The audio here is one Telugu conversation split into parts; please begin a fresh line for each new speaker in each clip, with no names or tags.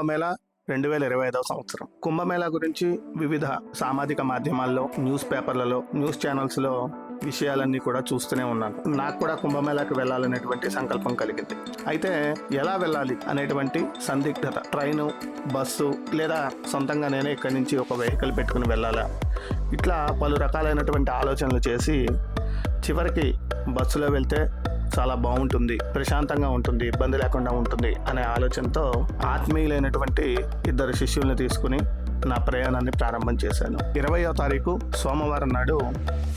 కుంభమేళ రెండు వేల ఇరవై ఐదవ సంవత్సరం. కుంభమేళా గురించి వివిధ సామాజిక మాధ్యమాల్లో న్యూస్ పేపర్లలో న్యూస్ ఛానల్స్లో విషయాలన్నీ కూడా చూస్తూనే ఉన్నాను. నాకు కూడా కుంభమేళాకి వెళ్ళాలనేటువంటి సంకల్పం కలిగింది. అయితే ఎలా వెళ్ళాలి అనేటువంటి సందిగ్ధత ట్రైను బస్సు లేదా సొంతంగా నేనే ఇక్కడి నుంచి ఒక వెహికల్ పెట్టుకుని వెళ్ళాలా? ఇట్లా పలు రకాలైనటువంటి ఆలోచనలు చేసి చివరికి బస్సులో వెళ్తే చాలా బాగుంటుంది ప్రశాంతంగా ఉంటుంది ఇబ్బంది లేకుండా ఉంటుంది అనే ఆలోచనతో ఆత్మీయులైనటువంటి ఇద్దరు శిష్యుల్ని తీసుకుని నా ప్రయాణాన్ని ప్రారంభం చేశాను. ఇరవయో తారీఖు సోమవారం నాడు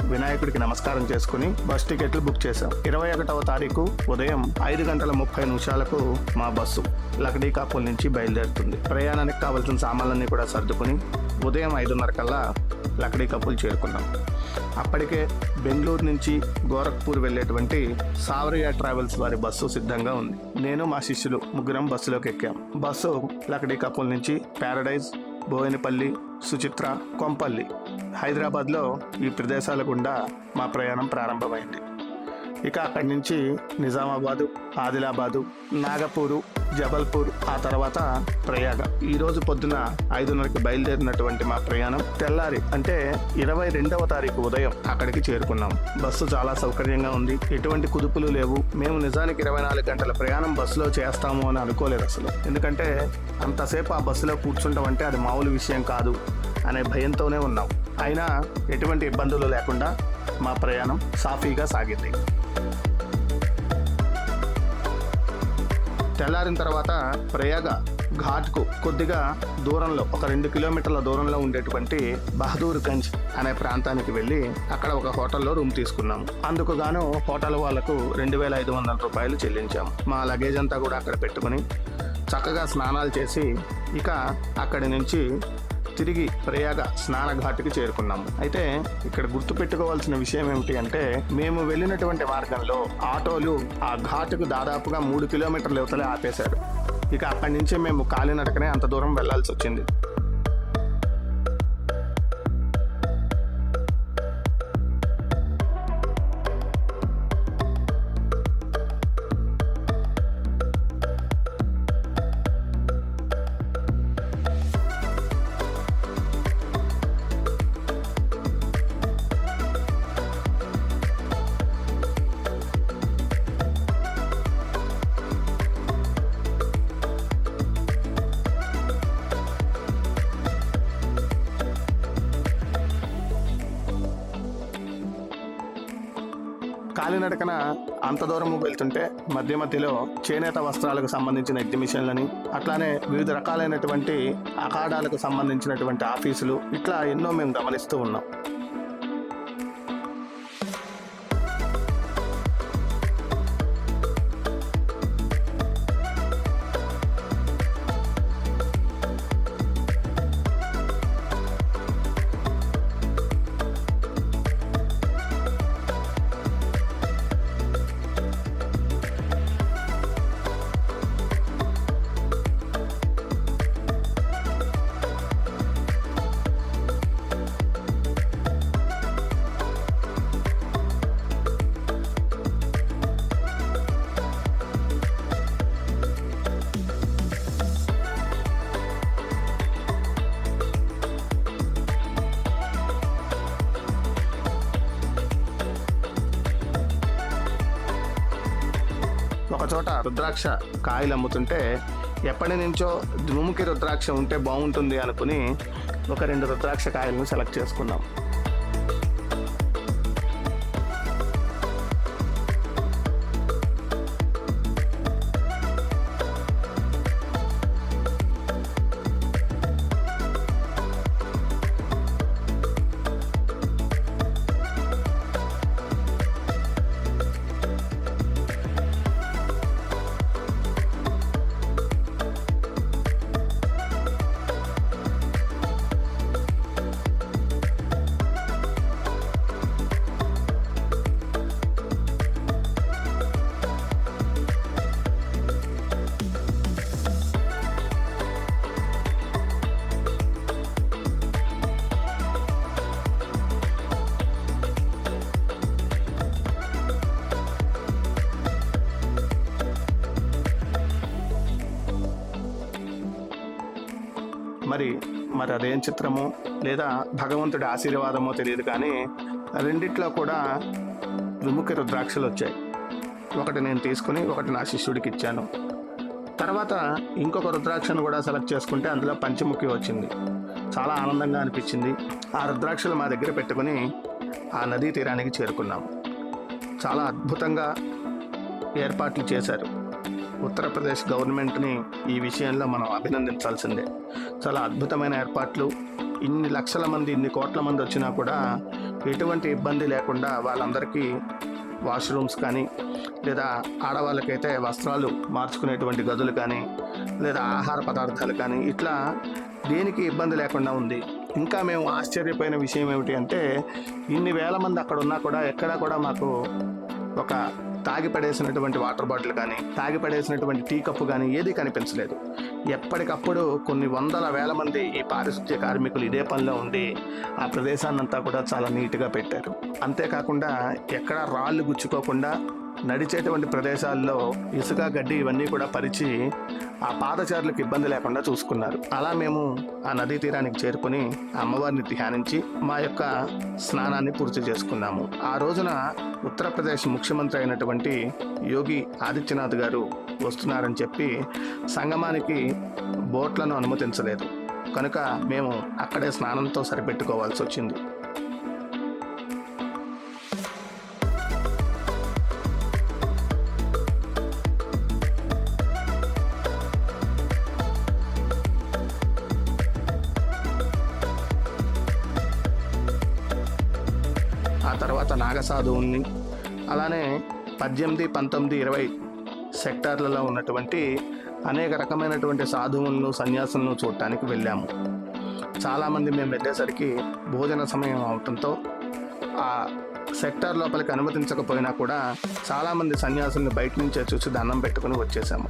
వినాయకుడికి నమస్కారం చేసుకుని బస్ టికెట్లు బుక్ చేశాం. ఇరవై ఒకటవ తారీఖు ఉదయం ఐదు గంటల ముప్పై నిమిషాలకు మా బస్సు లకడీకాపుల్ నుంచి బయలుదేరుతుంది. ప్రయాణానికి కావాల్సిన సామాన్లన్నీ కూడా సర్దుకుని ఉదయం ఐదున్నర కల్లా లకడీ కప్పులు చేరుకున్నాం. అప్పటికే బెంగళూరు నుంచి గోరఖ్పూర్ వెళ్ళేటువంటి సావరియా ట్రావెల్స్ వారి బస్సు సిద్ధంగా ఉంది. నేను మా శిష్యులు ముగ్గురం బస్సులోకి ఎక్కాం. బస్సు లకడీ కపుల్ నుంచి ప్యారడైజ్ బోయినపల్లి సుచిత్ర కొంపల్లి. హైదరాబాద్లో ఈ ప్రదేశాల గుండా మా ప్రయాణం ప్రారంభమైంది. ఇక అక్కడి నుంచి నిజామాబాదు ఆదిలాబాదు నాగపూరు జబల్పూర్ ఆ తర్వాత ప్రయాగ. ఈ రోజు పొద్దున ఐదున్నరకి బయలుదేరినటువంటి మా ప్రయాణం తెల్లారి అంటే ఇరవై రెండవ తారీఖు ఉదయం అక్కడికి చేరుకున్నాం. బస్సు చాలా సౌకర్యంగా ఉంది. ఎటువంటి కుదుపులు లేవు. మేము నిజానికి ఇరవై నాలుగు గంటల ప్రయాణం బస్సులో చేస్తాము అని అనుకోలేదు అసలు. ఎందుకంటే అంతసేపు ఆ బస్సులో కూర్చుంటాం అంటే అది మామూలు విషయం కాదు అనే భయంతోనే ఉన్నాం. అయినా ఎటువంటి ఇబ్బందులు లేకుండా మా ప్రయాణం సాఫీగా సాగింది. తెల్లారిన తర్వాత ప్రయాగ ఘాట్కు కొద్దిగా దూరంలో ఒక రెండు కిలోమీటర్ల దూరంలో ఉండేటువంటి బహదూర్ గంజ్ అనే ప్రాంతానికి వెళ్ళి అక్కడ ఒక హోటల్లో రూమ్ తీసుకున్నాము అందుకు గాను హోటల్ వాళ్ళకు రెండు వేల ఐదు వందల రూపాయలు చెల్లించాము మా లగేజ్ అంతా కూడా అక్కడ పెట్టుకుని చక్కగా స్నానాలు చేసి ఇక అక్కడి నుంచి తిరిగి ప్రయాగ స్నాన ఘాటుకి చేరుకున్నాము. అయితే ఇక్కడ గుర్తుపెట్టుకోవాల్సిన విషయం ఏమిటి అంటే మేము వెళ్ళినటువంటి మార్గంలో ఆటోలు ఆ ఘాటుకు దాదాపుగా మూడు కిలోమీటర్ల యువతలే ఆపేశారు. ఇక అక్కడి నుంచి మేము కాలినడకనే అంత దూరం వెళ్ళాల్సి వచ్చింది కాలినడకన అంత దూరము వెళ్తుంటే మధ్య మధ్యలో చేనేత వస్త్రాలకు సంబంధించిన ఎగ్జిబిషన్లని అట్లానే వివిధ రకాలైనటువంటి అఖాడాలకు సంబంధించినటువంటి ఆఫీసులు ఇట్లా ఎన్నో మేము గమనిస్తూ ఉన్నాం. ఒక చోట రుద్రాక్ష కాయలు అమ్ముతుంటే ఎప్పటి నుంచో ధూముకి రుద్రాక్ష ఉంటే బాగుంటుంది అనుకుని ఒక రెండు రుద్రాక్ష కాయలను సెలెక్ట్ చేసుకున్నాం. మరి అదేం చిత్రమో లేదా భగవంతుడి ఆశీర్వాదమో తెలియదు కానీ రెండిట్లో కూడా విముఖ రుద్రాక్షలు వచ్చాయి. ఒకటి నేను తీసుకుని ఒకటి నా శిష్యుడికి ఇచ్చాను. తర్వాత ఇంకొక రుద్రాక్షను కూడా సెలెక్ట్ చేసుకుంటే అందులో పంచముఖి వచ్చింది. చాలా ఆనందంగా అనిపించింది. ఆ రుద్రాక్షలు మా దగ్గర పెట్టుకుని ఆ నదీ తీరానికి చేరుకున్నాము చాలా అద్భుతంగా ఏర్పాట్లు చేశారు. ఉత్తరప్రదేశ్ గవర్నమెంట్ని ఈ విషయంలో మనం అభినందించాల్సిందే. చాలా అద్భుతమైన ఏర్పాట్లు. ఇన్ని లక్షల మంది ఇన్ని కోట్ల మంది వచ్చినా కూడా ఎటువంటి ఇబ్బంది లేకుండా వాళ్ళందరికీ వాష్రూమ్స్ కానీ లేదా ఆడవాళ్ళకైతే వస్త్రాలు మార్చుకునేటువంటి గదులు కానీ లేదా ఆహార పదార్థాలు కానీ ఇట్లా దేనికి ఇబ్బంది లేకుండా ఉంది. ఇంకా మేము ఆశ్చర్యపోయిన విషయం ఏమిటి అంటే ఇన్ని వేల మంది అక్కడ ఉన్నా కూడా ఎక్కడా కూడా మాకు ఒక తాగి పడేసినటువంటి వాటర్ బాటిల్ కానీ తాగి పడేసినటువంటి టీ కప్పు కానీ ఏది కనిపించలేదు. ఎప్పటికప్పుడు కొన్ని వందల వేల మంది ఈ పారిశుద్ధ్య కార్మికులు ఇదే పనిలో ఉండి ఆ ప్రదేశాన్నంతా కూడా చాలా నీట్గా పెట్టారు. అంతేకాకుండా ఎక్కడా రాళ్ళు గుచ్చుకోకుండా నడిచేటువంటి ప్రదేశాల్లో ఇసుక గడ్డి ఇవన్నీ కూడా పరిచి ఆ పాదచారులకు ఇబ్బంది లేకుండా చూసుకున్నారు. అలా మేము ఆ నదీ తీరానికి చేరుకుని అమ్మవారిని ధ్యానించి మా యొక్క స్నానాన్ని పూర్తి చేసుకున్నాము. ఆ రోజున ఉత్తరప్రదేశ్ ముఖ్యమంత్రి అయినటువంటి యోగి ఆదిత్యనాథ్ గారు వస్తున్నారని చెప్పి సంగమానికి బోట్లను అనుమతించలేదు. కనుక మేము అక్కడే స్నానంతో సరిపెట్టుకోవాల్సి వచ్చింది. ఆ తర్వాత నాగసాధువుని అలానే పద్దెనిమిది పంతొమ్మిది ఇరవై సెక్టార్లలో ఉన్నటువంటి అనేక రకమైనటువంటి సాధువులను సన్యాసులను చూడటానికి వెళ్ళాము. చాలామంది మేము వెళ్ళేసరికి భోజన సమయం అవటంతో ఆ సెక్టార్ లోపలికి అనుమతించకపోయినా కూడా చాలామంది సన్యాసుల్ని బయట నుంచే చూసి దండం పెట్టుకుని వచ్చేసాము.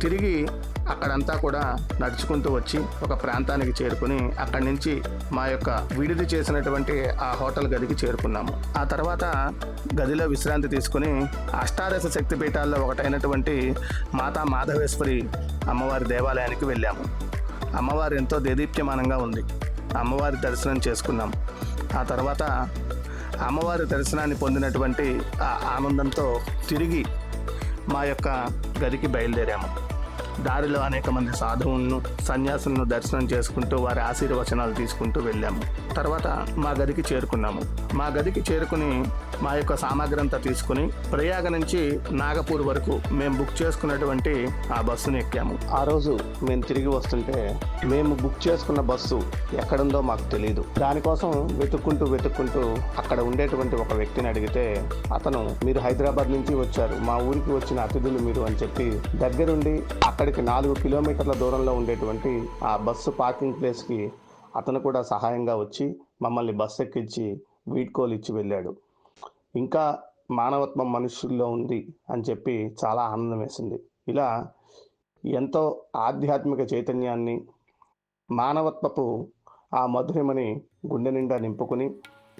తిరిగి అక్కడంతా కూడా నడుచుకుంటూ వచ్చి ఒక ప్రాంతానికి చేరుకుని అక్కడి నుంచి మా యొక్క విడిది చేసినటువంటి ఆ హోటల్ గదికి చేరుకున్నాము. ఆ తర్వాత గదిలో విశ్రాంతి తీసుకుని అష్టాదశ శక్తి పీఠాల్లో ఒకటైనటువంటి మాతా మాధవేశ్వరి అమ్మవారి దేవాలయానికి వెళ్ళాము. అమ్మవారు ఎంతో దేదీప్యమానంగా ఉంది. అమ్మవారి దర్శనం చేసుకున్నాం. ఆ తర్వాత అమ్మవారి దర్శనాన్ని పొందినటువంటి ఆ ఆనందంతో తిరిగి మా యొక్క గదికి బయలుదేరాము. దారిలో అనేక మంది సాధువులను సన్యాసులను దర్శనం చేసుకుంటూ వారి ఆశీర్వచనాలు తీసుకుంటూ వెళ్ళాము. తర్వాత మా గదికి చేరుకున్నాము. మా గదికి చేరుకుని మా యొక్క సామాగ్రి అంతా తీసుకుని ప్రయాగ నుంచి నాగపూర్ వరకు మేము బుక్ చేసుకున్నటువంటి ఆ బస్సును ఎక్కాము. ఆ రోజు మేము తిరిగి వస్తుంటే మేము బుక్ చేసుకున్న బస్సు ఎక్కడుందో మాకు తెలియదు దానికోసం వెతుక్కుంటూ వెతుక్కుంటూ అక్కడ ఉండేటువంటి ఒక వ్యక్తిని అడిగితే అతను మీరు హైదరాబాద్ నుంచి వచ్చారు. మా ఊరికి వచ్చిన అతిథులు మీరు అని చెప్పి దగ్గరుండి అక్కడ అక్కడికి నాలుగు కిలోమీటర్ల దూరంలో ఉండేటువంటి ఆ బస్సు పార్కింగ్ ప్లేస్కి అతను కూడా సహాయంగా వచ్చి మమ్మల్ని బస్సు ఎక్కించి వీడ్కోలు ఇచ్చి వెళ్ళాడు. ఇంకా మానవత్వం మనుషుల్లో ఉంది అని చెప్పి చాలా ఆనందం వేసింది. ఇలా ఎంతో ఆధ్యాత్మిక చైతన్యాన్ని మానవత్వపు ఆ మధురిమని గుండె నిండా నింపుకుని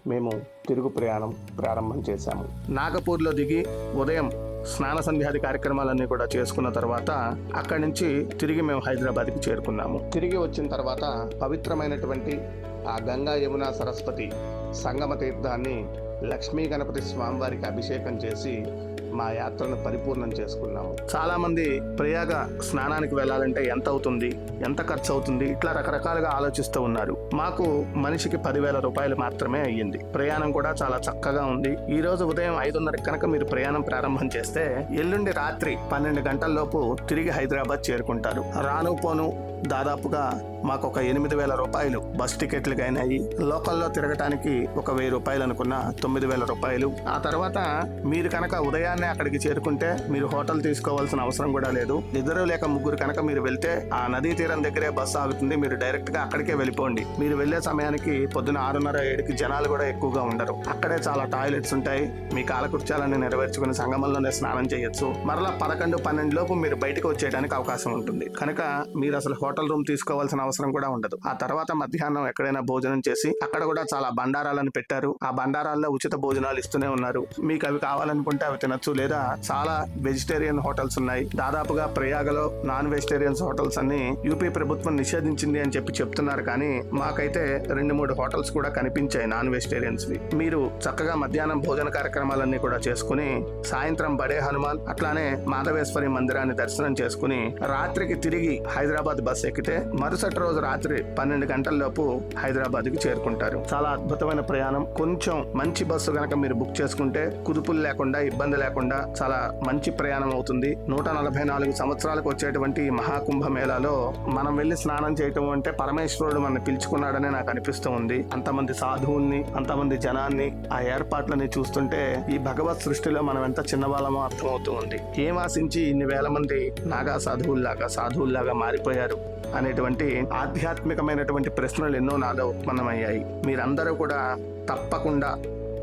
మేము తిరుగు ప్రయాణం ప్రారంభం చేశాము. నాగపూర్లో దిగి ఉదయం స్నాన సంధ్యాది కార్యక్రమాలన్నీ కూడా చేసుకున్న తర్వాత అక్కడి నుంచి తిరిగి మేము హైదరాబాద్కి చేరుకున్నాము. తిరిగి వచ్చిన తర్వాత పవిత్రమైనటువంటి ఆ గంగా యమున సరస్వతి సంగమ తీర్థాన్ని లక్ష్మీ గణపతి స్వామివారికి అభిషేకం చేసి మా యాత్రను పరిపూర్ణం చేసుకున్నాము. చాలామంది ప్రయాగ స్నానానికి వెళ్ళాలంటే ఎంత అవుతుంది ఎంత ఖర్చు అవుతుంది ఇట్లా రకరకాలుగా ఆలోచిస్తూ ఉన్నారు. మాకు మనిషికి పదివేల రూపాయలు మాత్రమే అయ్యింది. ప్రయాణం కూడా చాలా చక్కగా ఉంది. ఈ రోజు ఉదయం ఐదున్నర కనుక మీరు ప్రయాణం ప్రారంభం చేస్తే ఎల్లుండి రాత్రి పన్నెండు గంటల్లోపు తిరిగి హైదరాబాద్ చేరుకుంటారు. రాను పోను దాదాపుగా మాకు ఒక ఎనిమిది వేల రూపాయలు బస్ టికెట్లకి అయినాయి లోకల్లో తిరగటానికి ఒక వెయ్యి రూపాయలు అనుకున్న తొమ్మిది వేల రూపాయలు. ఆ తర్వాత మీరు కనుక ఉదయాన్నే అక్కడికి చేరుకుంటే మీరు హోటల్ తీసుకోవాల్సిన అవసరం కూడా లేదు. ఇద్దరు లేక ముగ్గురు కనుక మీరు వెళ్తే ఆ నదీ తీరం దగ్గరే బస్సు ఆగుతుంది. మీరు డైరెక్ట్గా అక్కడికే వెళ్ళిపోండి. మీరు వెళ్ళే సమయానికి పొద్దున ఆరున్నర ఏడుకి జనాలు కూడా ఎక్కువగా ఉండరు. అక్కడే చాలా టాయిలెట్స్ ఉంటాయి. మీ కాలకృత్యాలను నెరవేర్చుకుని సంగమంలోనే స్నానం చేయొచ్చు. మరలా పదకొండు పన్నెండు లోపు మీరు బయటకు వచ్చేయడానికి అవకాశం ఉంటుంది. కనుక మీరు అసలు హోటల్ రూమ్ తీసుకోవాల్సిన అవసరం కూడా ఉండదు. ఆ తర్వాత మధ్యాహ్నం ఎక్కడైనా భోజనం చేసి అక్కడ కూడా చాలా బండారాలను పెట్టారు. ఆ బండారాల్లో ఉచిత భోజనాలు ఇస్తూనే ఉన్నారు. మీకు అవి కావాలనుకుంటే అవి తినచ్చు. లేదా చాలా వెజిటేరియన్ హోటల్స్ ఉన్నాయి. దాదాపుగా ప్రయాగలో నాన్ వెజిటేరియన్స్ హోటల్స్ అన్ని యూపీ ప్రభుత్వం నిషేధించింది అని చెప్పి చెప్తున్నారు. కానీ మా మాకైతే రెండు మూడు హోటల్స్ కూడా కనిపించాయి నాన్ వెజిటేరియన్స్ మీరు చక్కగా మధ్యాహ్నం భోజన కార్యక్రమాలన్నీ కూడా చేసుకుని సాయంత్రం బడే హనుమాన్ అట్లానే మాధవేశ్వరి మందిరాన్ని దర్శనం చేసుకుని రాత్రికి తిరిగి హైదరాబాద్ బస్ ఎక్కితే మరుసటి రోజు రాత్రి పన్నెండు గంటల లోపు హైదరాబాద్కి చేరుకుంటారు. చాలా అద్భుతమైన ప్రయాణం. కొంచెం మంచి బస్సు కనుక మీరు బుక్ చేసుకుంటే కుదుపులు లేకుండా ఇబ్బంది లేకుండా చాలా మంచి ప్రయాణం అవుతుంది. నూట నలభై నాలుగు సంవత్సరాలకు వచ్చేటువంటి మహాకుంభ మేళాలో మనం వెళ్ళి స్నానం చేయటం అంటే పరమేశ్వరుడు మన పిలుచుకున్నాడని నాకు అనిపిస్తూ ఉంది. అంతమంది సాధువుల్ని అంతమంది జనాన్ని ఆ ఏర్పాట్లని చూస్తుంటే ఈ భగవత్ సృష్టిలో మనం ఎంత చిన్నవాళ్ళమో అర్థమవుతూ ఉంది. ఏం ఆశించి ఇన్ని వేల మంది నాగా సాధువుల్లాగా సాధువుల్లాగా మారిపోయారు అనేటువంటి ఆధ్యాత్మికమైనటువంటి ప్రశ్నలు ఎన్నో నాలో ఉత్పన్నమయ్యాయి. మీరందరూ కూడా తప్పకుండా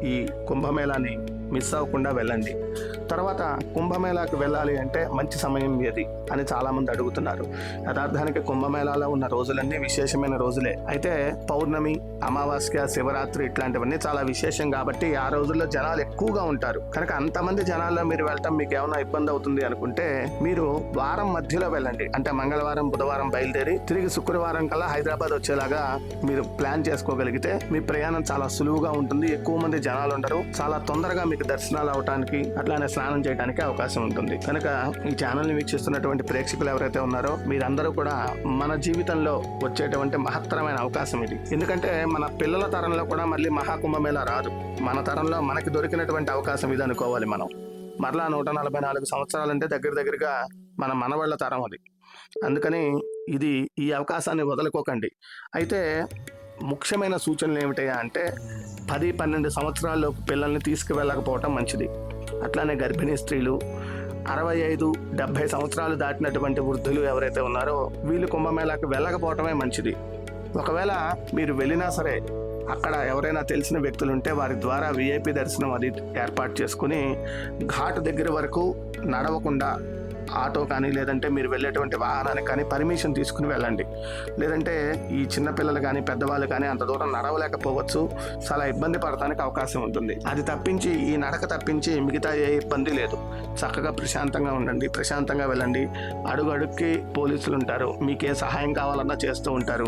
ఈ కుంభమేళాని మిస్ అవ్వకుండా వెళ్ళండి. తర్వాత కుంభమేళాకు వెళ్ళాలి అంటే మంచి సమయం ఏది అని చాలామంది అడుగుతున్నారు. యథార్థానికి కుంభమేళాలో ఉన్న రోజులన్నీ విశేషమైన రోజులే. అయితే పౌర్ణమి అమావాస్య శివరాత్రి ఇట్లాంటివన్నీ చాలా విశేషం కాబట్టి ఆ రోజుల్లో జనాలు ఎక్కువగా ఉంటారు. కనుక అంతమంది జనాల్లో మీరు వెళ్ళటం మీకు ఏమైనా ఇబ్బంది అవుతుంది అనుకుంటే మీరు వారం మధ్యలో వెళ్ళండి. అంటే మంగళవారం బుధవారం బయలుదేరి తిరిగి శుక్రవారం కల్లా హైదరాబాద్ వచ్చేలాగా మీరు ప్లాన్ చేసుకోగలిగితే మీ ప్రయాణం చాలా సులువుగా ఉంటుంది. ఎక్కువ మంది జనాలు ఉండరు. చాలా తొందరగా మీకు దర్శనాలు అవడానికి అట్లానే స్నానం చేయడానికి అవకాశం ఉంటుంది. కనుక ఈ ఛానల్ని వీక్షిస్తున్నటువంటి ప్రేక్షకులు ఎవరైతే ఉన్నారో మీరందరూ కూడా మన జీవితంలో వచ్చేటువంటి మహత్తరమైన అవకాశం ఇది. ఎందుకంటే మన పిల్లల తరంలో కూడా మళ్ళీ మహాకుంభమేళ రాదు. మన తరంలో మనకి దొరికినటువంటి అవకాశం ఇది అనుకోవాలి మనం. మరలా నూట నలభై నాలుగు సంవత్సరాలంటే దగ్గర దగ్గరగా మన మనవాళ్ళ తరం అది. అందుకని ఇది ఈ అవకాశాన్ని వదులుకోకండి. అయితే ముఖ్యమైన సూచనలు ఏమిటయా అంటే పది పన్నెండు సంవత్సరాల్లో పిల్లల్ని తీసుకువెళ్ళకపోవటం మంచిది. అట్లానే గర్భిణీ స్త్రీలు అరవై ఐదు డెబ్బై సంవత్సరాలు దాటినటువంటి వృద్ధులు ఎవరైతే ఉన్నారో వీళ్ళు కుంభమేళాకు వెళ్ళకపోవటమే మంచిది. ఒకవేళ మీరు వెళ్ళినా సరే అక్కడ ఎవరైనా తెలిసిన వ్యక్తులు ఉంటే వారి ద్వారా విఐపి దర్శనం అది ఏర్పాటు చేసుకుని ఘాట్ దగ్గర వరకు నడవకుండా ఆటో కానీ లేదంటే మీరు వెళ్ళేటువంటి వాహనానికి కానీ పర్మిషన్ తీసుకుని వెళ్ళండి. లేదంటే ఈ చిన్నపిల్లలు కానీ పెద్దవాళ్ళు కానీ అంత దూరం నడవలేకపోవచ్చు. చాలా ఇబ్బంది పడటానికి అవకాశం ఉంటుంది. అది తప్పించి ఈ నడక తప్పించి మిగతా ఏ ఇబ్బంది లేదు. చక్కగా ప్రశాంతంగా ఉండండి ప్రశాంతంగా వెళ్ళండి. అడుగు అడుగుకి పోలీసులు ఉంటారు. మీకే సహాయం కావాలన్నా చేస్తూ ఉంటారు.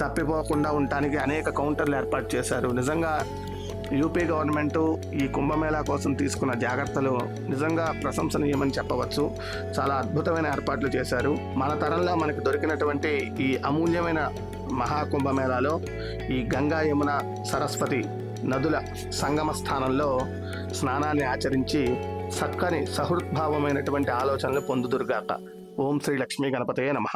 తప్పిపోకుండా ఉండటానికి అనేక కౌంటర్లు ఏర్పాటు చేశారు. నిజంగా యూపీ గవర్నమెంట్ ఈ కుంభమేళా కోసం తీసుకున్న జాగ్రత్తలు నిజంగా ప్రశంసనీయమని చెప్పవచ్చు. చాలా అద్భుతమైన ఏర్పాట్లు చేశారు. మన తరంలో మనకు దొరికినటువంటి ఈ అమూల్యమైన మహాకుంభమేళాలో ఈ గంగా యమున సరస్వతి నదుల సంగమ స్థానంలో స్నానాన్ని ఆచరించి చక్కని సహృద్భావమైనటువంటి ఆలోచనలు పొందుదురుగాక. ఓం శ్రీ లక్ష్మీ గణపతయే నమః.